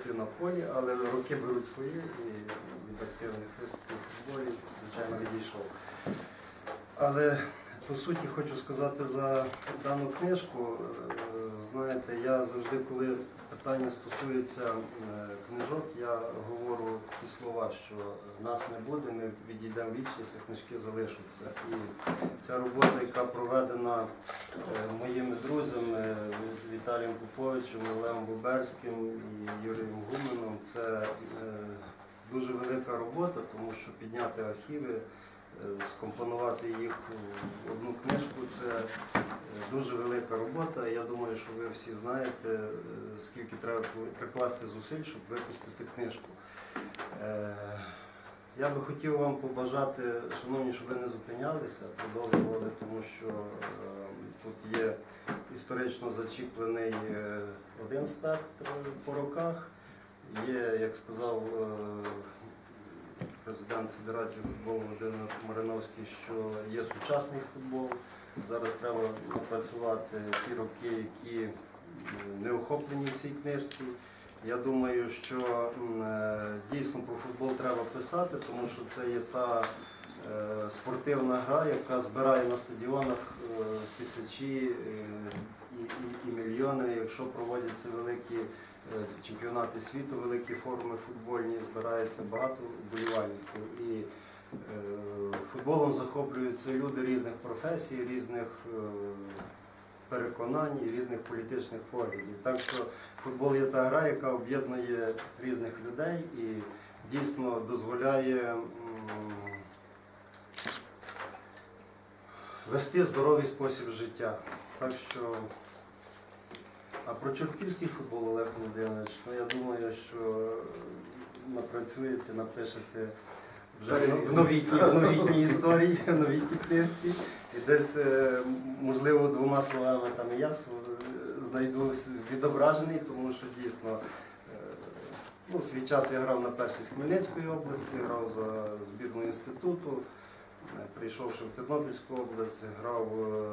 позицію на полі, але роки беруть свої і від активних виступів у футболі, звичайно, відійшов. Але по суті хочу сказати за дану книжку. Е, Знаєте, я завжди, коли питання стосується е, книжок, я говорю такі слова, що нас не буде, ми відійдемо вічність, а книжки залишаться. І ця робота, яка проведена е, моїми друзями Віталієм Поповичем, Олегом Боберським і Юрієм Гуменом, це е, дуже велика робота, тому що підняти архіви, е, скомпонувати їх у одну книжку це е, дуже велика робота. Я думаю, що ви всі знаєте, е, скільки треба прикласти зусиль, щоб випустити книжку. Е, Я би хотів вам побажати, шановні, щоб ви не зупинялися, продовжували, тому що е, тут є історично зачіплений е, один спектр по роках. Є, як сказав е, президент Федерації футболу Володимир Мариновський, що є сучасний футбол. Зараз треба напрацювати ті роки, які не охоплені в цій книжці. Я думаю, що е, дійсно про футбол треба писати, тому що це є та е, спортивна гра, яка збирає на стадіонах е, тисячі і, і, мільйони. Якщо проводяться великі чемпіонати світу, великі форуми футбольні, збирається багато вболівальників. І е, футболом захоплюються люди різних професій, різних е, переконань різних політичних поглядів. Так що футбол є та гра, яка об'єднує різних людей і дійсно дозволяє вести здоровий спосіб життя. Так що, а про чортківський футбол, Олег Володимирович, ну я думаю, що напрацюєте, напишете вже в новітній, в новітній історії, в новітній книжці. І десь, е, можливо, двома словами там і я знайду відображений, тому що дійсно е, ну, свій час я грав на першій з Хмельницької області, грав за збірну інституту. Е, Прийшовши в Тернопільську область, грав е,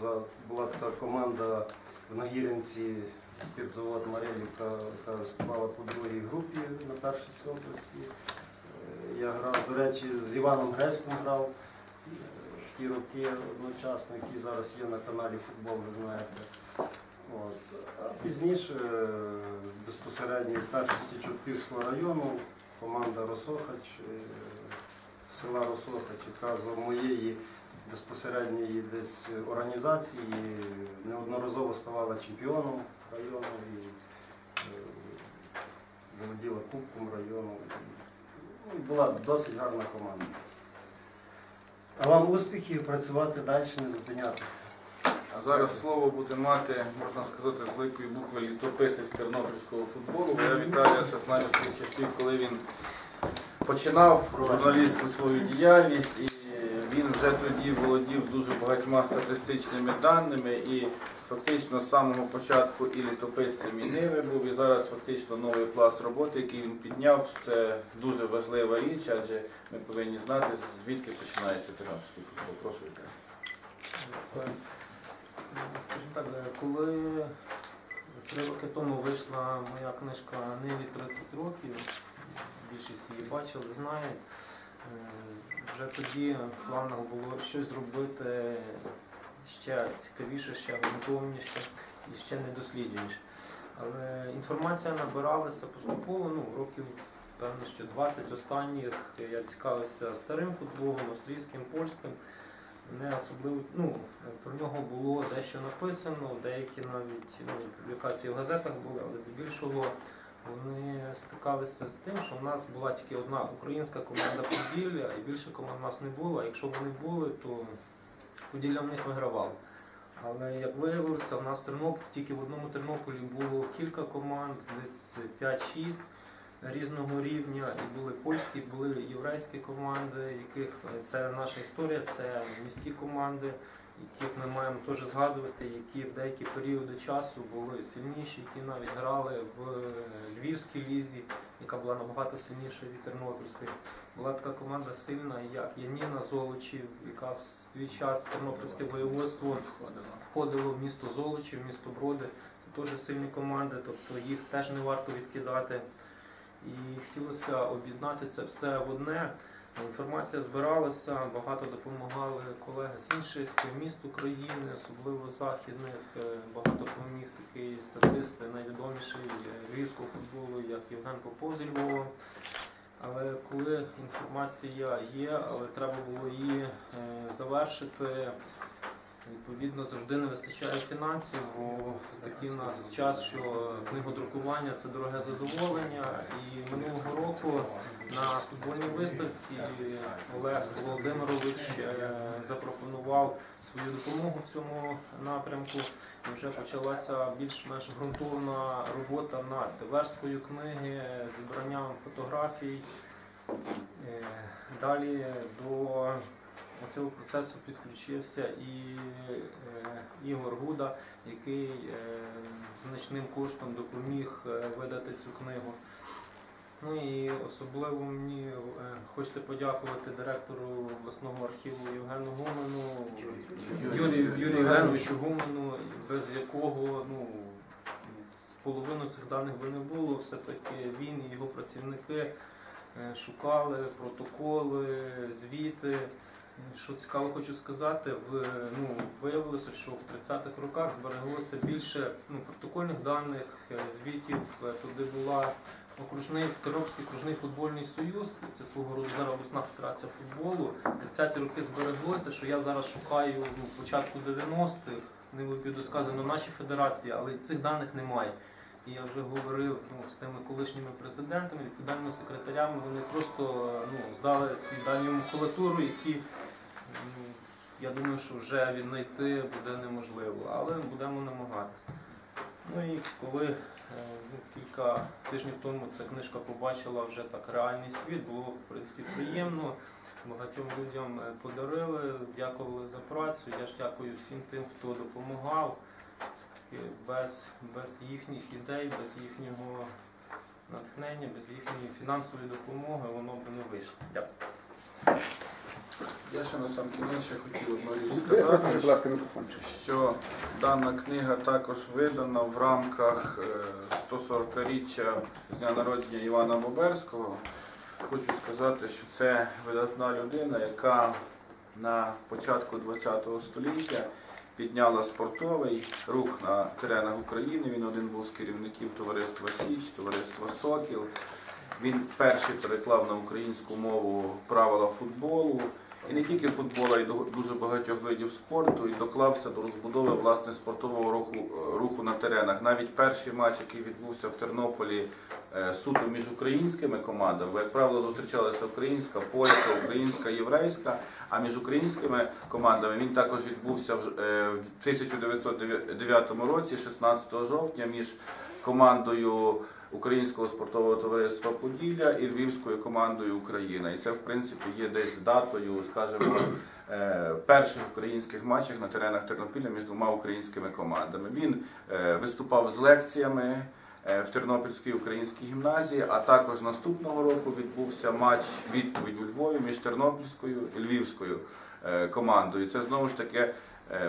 за була така команда в Нагірянці спіртзавод Марелівка, яка по другій групі на першій з. Е, Я грав, до речі, з Іваном Греськом грав е, в ті роки одночасно, який зараз є на каналі Футбол, ви знаєте. От. А пізніше е, безпосередньо в першості Чортківського району команда Росохач, села Росохач, яка за моєї безпосередньої десь організації неодноразово ставала чемпіоном району і е, володіла Кубком району. Ну, і була досить гарна команда. А вам успіхів працювати далі, не зупинятися. А зараз слово буде мати, можна сказати, з великої букви літописець тернопільського футболу. Я Віталія ще знаю з тих часів, коли він починав журналістську свою діяльність, і він вже тоді володів дуже багатьма статистичними даними. І фактично з самого початку і літописцем і Ниви був, і зараз фактично новий пласт роботи, який він підняв. Це дуже важлива річ, адже ми повинні знати, звідки починається тернопільський футбол. Прошу Віталій. Скажімо так, е, коли три роки тому вийшла моя книжка Ниві 30 років, більшість її бачили, знають. Е, Вже тоді в планах було щось зробити ще цікавіше, ще ґрунтовніше і ще недослідженіше. Але інформація набиралася поступово, ну, років, певно, що 20 останніх я цікавився старим футболом, австрійським, польським не особливо ну, про нього було дещо написано, деякі навіть ну, публікації в газетах були, але здебільшого вони стикалися з тим, що в нас була тільки одна українська команда Поділля, і більше команд у нас не було. Якщо вони були, то Поділля в них вигравав. Але як виявилося, в нас в Тернополі тільки в одному Тернополі було кілька команд, десь 5-6 різного рівня, і були польські, були єврейські команди, яких е, це наша історія, це міські команди, яких ми маємо теж згадувати, які в деякі періоди часу були сильніші, які навіть грали в Львівській лізі, яка була набагато сильніша від Тернопільської. Була така команда сильна, як Яніна Золочів, яка в свій час Тернопільське воєводство входило в місто Золочів, в місто Броди. Це теж сильні команди, тобто їх теж не варто відкидати. І хотілося об'єднати це все в одне. Інформація збиралася, багато допомагали колеги з інших міст України, особливо західних. Е, Багато поміг такий статист, найвідоміший львівського футболу, як Євген Попов зі Львова. Але коли інформація є, але треба було її е, завершити, відповідно завжди не вистачає фінансів, бо такий у нас час, що книгодрукування це дороге задоволення. І минулого року на футбольній виставці Олег Володимирович е, запропонував свою допомогу в цьому напрямку. Вже почалася більш-менш ґрунтовна робота над версткою книги, зібранням фотографій. Е, Далі до цього процесу підключився і е, Ігор Гуда, який е, значним коштом допоміг е, видати цю книгу. Ну і особливо мені хочеться подякувати директору обласного архіву Євгену Гумену, Юрію, Юрію Євгеновичу Гумену, без якого ну, половину цих даних би не було. Все-таки він і його працівники шукали протоколи, звіти. Що цікаво, хочу сказати, в, ну, виявилося, що в 30-х роках збереглося більше ну, протокольних даних, е, звітів. Е, Туди була окружний Тернопільський окружний футбольний союз, це свого роду зараз обласна федерація футболу. 30-ті роки збереглося, що я зараз шукаю ну, початку 90-х, не буду сказано нашій федерації, але цих даних немає. І я вже говорив ну, з тими колишніми президентами, відповідальними секретарями, вони просто ну, здали ці дані макулатуру, які ну, я думаю, що вже віднайти буде неможливо, але будемо намагатися. Ну і коли е, ну, кілька тижнів тому ця книжка побачила вже так реальний світ, було в принципі приємно. Багатьом людям е, подарили, дякували за працю. Я ж дякую всім тим, хто допомагав. Без, без їхніх ідей, без їхнього натхнення, без їхньої фінансової допомоги воно б не вийшло. Дякую. Я ще на сам кінець ще хотів одну річ сказати. будь ласка, мікрофон. що дана книга також видана в рамках е, 140-річчя з дня народження Івана Боберського. Хочу сказати, що це видатна людина, яка на початку ХХ століття підняла спортовий рух на теренах України. Він один був з керівників товариства Січ, товариства Сокіл. Він перший переклав на українську мову правила футболу. І не тільки футболу, а й до дуже багатьох видів спорту, і доклався до розбудови власне спортового руху, руху на теренах. Навіть перший матч, який відбувся в Тернополі е, суто між українськими командами, бо, як правило, зустрічалася українська, польська, українська, єврейська. А між українськими командами він також відбувся е, в 1909 році, 16 жовтня, між командою Українського спортового товариства Поділля і Львівською командою Україна. І це, в принципі, є десь датою, скажімо, е, перших українських матчів на теренах Тернопіля між двома українськими командами. Він е, виступав з лекціями е, в Тернопільській українській гімназії, а також наступного року відбувся матч відповідь у Львові між Тернопільською і Львівською командою. І це знову ж таки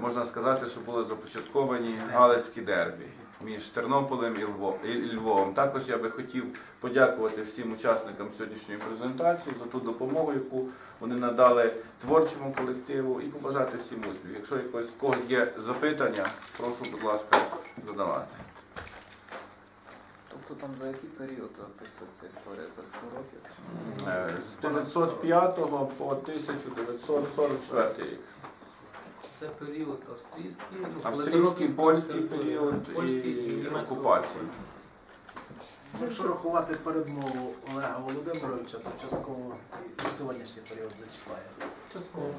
можна сказати, що були започатковані галицькі дербі між Тернополем і Льво- Львовом. Також я би хотів подякувати всім учасникам сьогоднішньої презентації за ту допомогу, яку вони надали творчому колективу, і побажати всім успіхів. Якщо якось когось є запитання, прошу, будь ласка, задавати. Тобто там за який період описується історія за 100 років? Е, З 905 по 1944 рік. Це період австрійський, ну, Австрійський, польський період польський і німецький. окупації. Якщо рахувати передмову Олега Володимировича, то частково і сьогоднішній період зачіпає. Частково.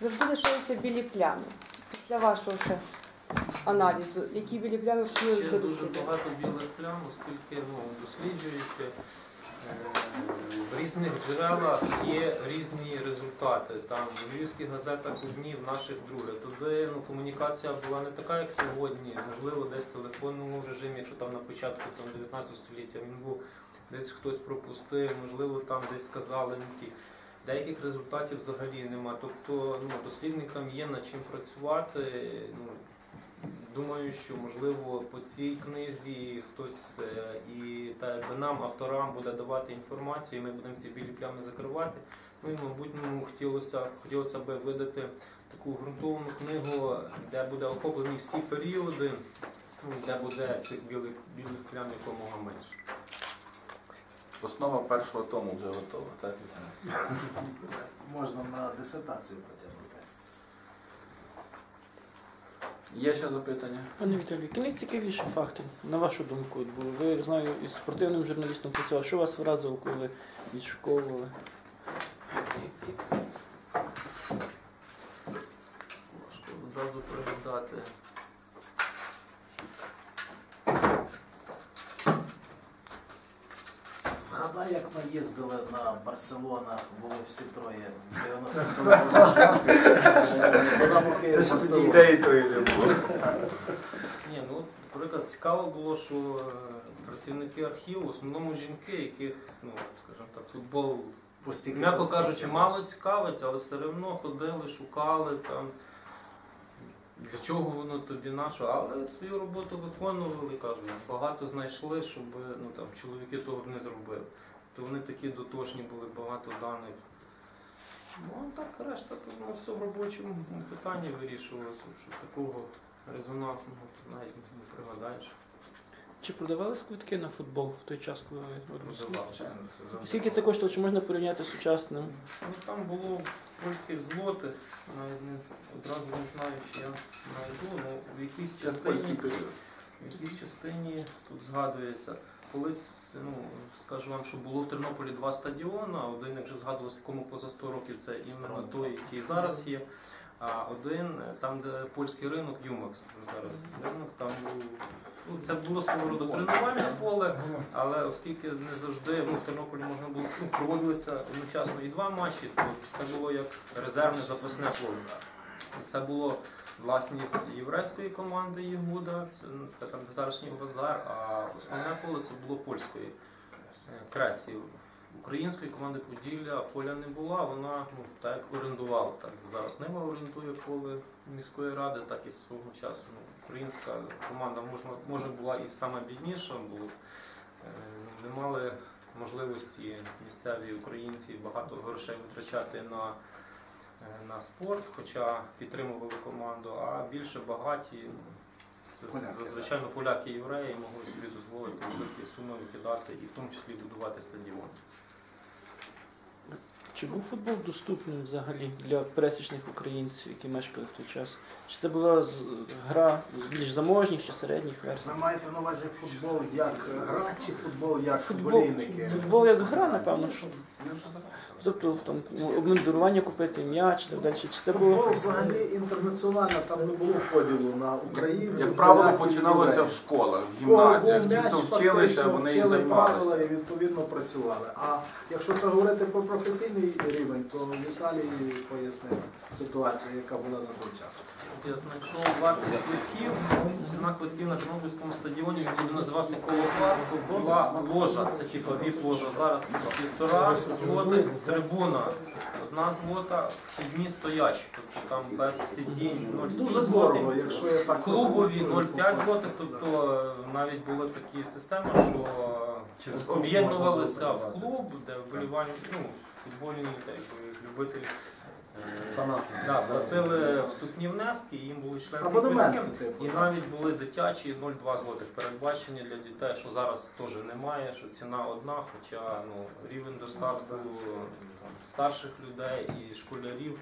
Завжди лишаються білі плями. Після вашого ще аналізу, які білі плями вплинули Ще до дуже багато білих плям, оскільки ну, досліджуєте е, в різних джерелах є різні результати. Там в львівських газетах одні, в наших друге. Туди ну, комунікація була не така, як сьогодні. Можливо, десь в телефонному режимі, якщо там на початку там, 19 століття він був десь хтось пропустив, можливо, там десь сказали не ті. Деяких результатів взагалі нема. Тобто ну, дослідникам є над чим працювати. Ну, думаю, що можливо по цій книзі хтось е, і та якби нам, авторам, буде давати інформацію, і ми будемо ці білі плями закривати. Ну і мабуть, ну, хотілося, хотілося б видати таку ґрунтовну книгу, де буде охоплені всі періоди, ну, де буде цих білих, білих плям якомога менше. Основа першого тому вже готова, так? Це можна на дисертацію потягнути. Є ще запитання? Пане Віталій, які найцікавіші факти, на вашу думку, бо? Ви знаю, із спортивним журналістом працювали. Що вас вразило, коли відшуковували? Важко одразу пригадати. Згадай, як ми їздили на Барселонах, були всі троє в 97 році. Це ж тоді ідеї тої не було. Ні, ну наприклад, цікаво було, що е, працівники архіву, в основному жінки, яких, ну, скажімо так, футбол, м'яко кажучи, мало цікавить, але все одно ходили, шукали там. Для чого воно тобі наше, але свою роботу виконували, кажу, багато знайшли, щоб ну, там, чоловіки того не зробили. То вони такі дотошні були, багато даних. Ну, а так решта, воно все в робочому питанні вирішувалося, що такого резонансного навіть не пригадаєш. Чи продавались квитки на футбол в той час, коли ви? Продавав. Скільки це коштувало, чи можна порівняти з сучасним? Ну, там було польських злотих, навіть не, одразу не знаю, чи я знайду, але в якійсь частині, в якійсь частині тут згадується. Колись, ну, скажу вам, що було в Тернополі два стадіони, один, як вже згадувалося, якому поза 100 років, це іменно той, який зараз є. А один, е, там, де польський ринок, Юмакс зараз ринок, там був. Ну, це було свого роду тренувальне поле, але оскільки не завжди ну, в Тернополі можна було ну, проводилися одночасно і два матчі, то це було як резервне запасне поле. Це було власність єврейської команди Єгуда, це, ну, це там зарашній базар, а основне поле це було польської е, кресі. Української команди Поділля поля не була, вона ну, так орендувала. Так. Зараз Нива орієнтує поле міської ради, так і свого часу. Ну, українська команда можна, може була і саме бідніша, бо е, не мали можливості місцеві українці багато грошей витрачати на, е, на спорт, хоча підтримували команду, а більше багаті. зазвичай поляки і євреї могли собі дозволити великі суми викидати і в тому числі будувати стадіон. Чи був футбол доступним взагалі для пересічних українців, які мешкали в той час? Чи це була гра більш заможніх чи середніх верств? Ви маєте на увазі футбол як гра чи футбол як Футбол, футболійники? футбол як гра, напевно, що. Тобто там ну, обмундирування купити м'яч, так далі. Чи це було Футбол взагалі інтернаціонально, там не було поділу на українців. Як правило, поляків, починалося в школах, в гімназіях. Ті, хто вчилися, вони і вчили правила і відповідно працювали. А якщо це говорити про професійний рівень, то Віталій пояснив ситуацію, яка була на той час. От Я знайшов вартість квитків. Ціна квитків на Тернопільському стадіоні тоді називався коло парку. Була ложа, це типу віп-ложа. Зараз півтора злотих, трибуна. Одна злота, вхідні стоячі. Тобто там без сидінь 0,7 Дуже дорого, злотих. якщо я так Клубові 0,5 злотих, тобто е, навіть були такі системи, що Через об'єднувалися в клуб, де вболівальні, ну, футбольні якби, любителі. е, Фанати. Да, платили вступні внески, їм були членські Абонементи, квитки. типу, І навіть були дитячі 0,2 злотих передбачені для дітей, що зараз теж немає, що ціна одна, хоча ну, рівень достатку там, старших людей і школярів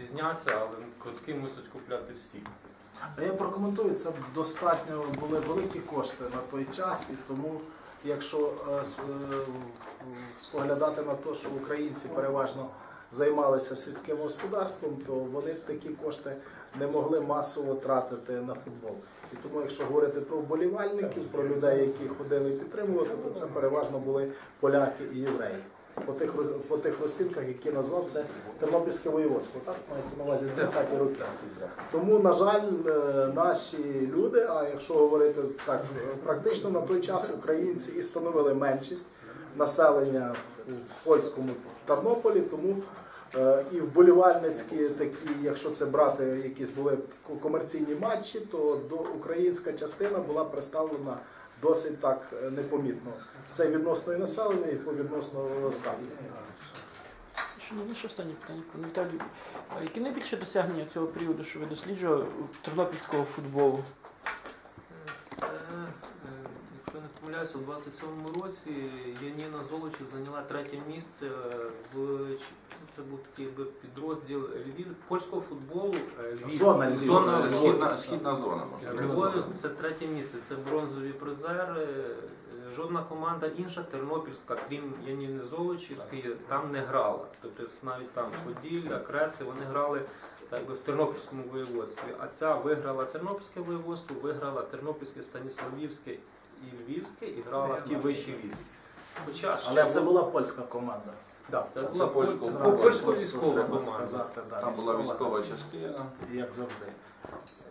різняться, але квитки мусять купляти всі. А я прокоментую, це достатньо були великі кошти на той час, і тому, якщо е, е, споглядати на те, що українці переважно займалися сільським господарством, то вони такі кошти не могли масово тратити на футбол. І тому, якщо говорити про вболівальників, про людей, які ходили підтримувати, то це переважно були поляки і євреї. По тих, по тих розцінках, які назвав, це Тернопільське воєводство, так? Мається на увазі 30-ті роки. Тому, на жаль, е, наші люди, а якщо говорити так, е, практично на той час українці і становили меншість населення в, в польському Тернополі, тому е, і вболівальницькі такі, якщо це брати якісь були комерційні матчі, то до українська частина була представлена досить так е, непомітно. Це відносно і населення, і по відносно. Ще ну, ще останнє питання, пане Віталію. А Які найбільше досягнення цього періоду, що ви досліджували тернопільського футболу? Це, е, якщо не помиляюся, у 27-му році Яніна Золочів зайняла третє місце в ч- це був такий якби підрозділ Львів польського футболу. е, Львів. Зона Львів. Зона Львів. східна, східна зона. Львові це третє місце, це бронзові призери. Жодна команда інша тернопільська, крім Яніни Золочівської, там не грала. Тобто навіть там Поділля, Креси, вони грали так би в Тернопільському воєводстві. А ця виграла Тернопільське воєводство, виграла Тернопільське, Станіславівське і Львівське і грала в тій вищій лізі. Хоча ще Але це була польська команда. Да, це була польська- польсько- військова команда. Там була військова частина. як завжди.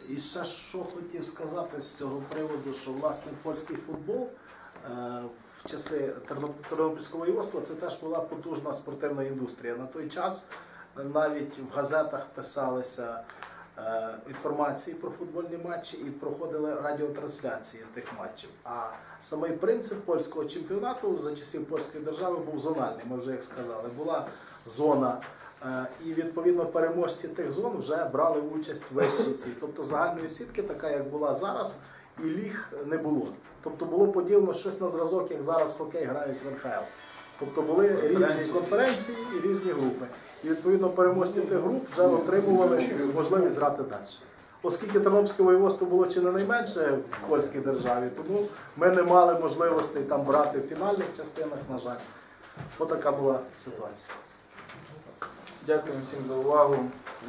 І ще що хотів сказати з цього приводу, що власне польський футбол е, в часи Терно- Тернопільського воєводства це теж була потужна спортивна індустрія. На той час навіть в газетах писалися е, інформації про футбольні матчі і проходили радіотрансляції тих матчів. А самий принцип польського чемпіонату за часів польської держави був зональний. Ми вже як сказали, була зона. Е, І відповідно переможці тих зон вже брали участь в вищій. Тобто загальної сітки, така як була зараз, і ліг не було. Тобто було поділено щось на зразок, як зараз хокей грають в НХЛ. Тобто були різні Конференції. і різні групи. І відповідно переможці тих груп вже отримували можливість грати далі. Оскільки Тернопільське воєводство було чи не найменше в польській державі, тому ми не мали можливостей там брати в фінальних частинах, на жаль. Отака була ситуація. Дякую всім за увагу.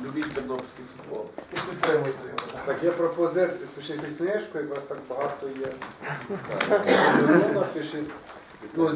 Любіть тернопільський футбол. Підтримуйте його. Так, є пропозиція, пишіть книжку, як у вас так багато є. Так, пишіть. Ну,